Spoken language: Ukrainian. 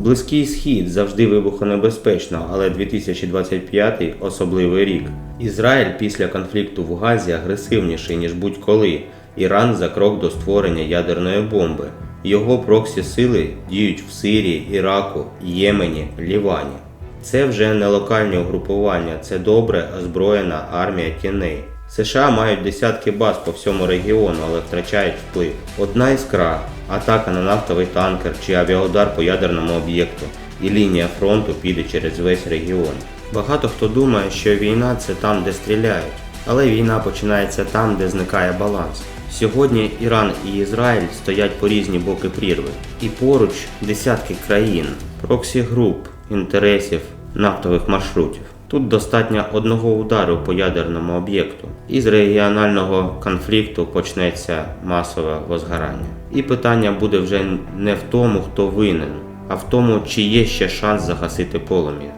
Близький схід завжди вибухонебезпечно, але 2025 особливий рік. Ізраїль після конфлікту в Газі агресивніший, ніж будь-коли. Іран за крок до створення ядерної бомби. Його проксі сили діють в Сирії, Іраку, Ємені, Лівані. Це вже не локальні угрупування, це добре озброєна армія тіней. США мають десятки баз по всьому регіону, але втрачають вплив. Одна іскра, атака на нафтовий танкер чи авіаудар по ядерному об'єкту, і лінія фронту піде через весь регіон. Багато хто думає, що війна це там, де стріляють, але війна починається там, де зникає баланс. Сьогодні Іран і Ізраїль стоять по різні боки прірви, і поруч десятки країн, проксі груп, інтересів, нафтових маршрутів. Тут достатньо одного удару по ядерному об'єкту, і з регіонального конфлікту почнеться масове возгорання. І питання буде вже не в тому, хто винен, а в тому, чи є ще шанс загасити полум'я.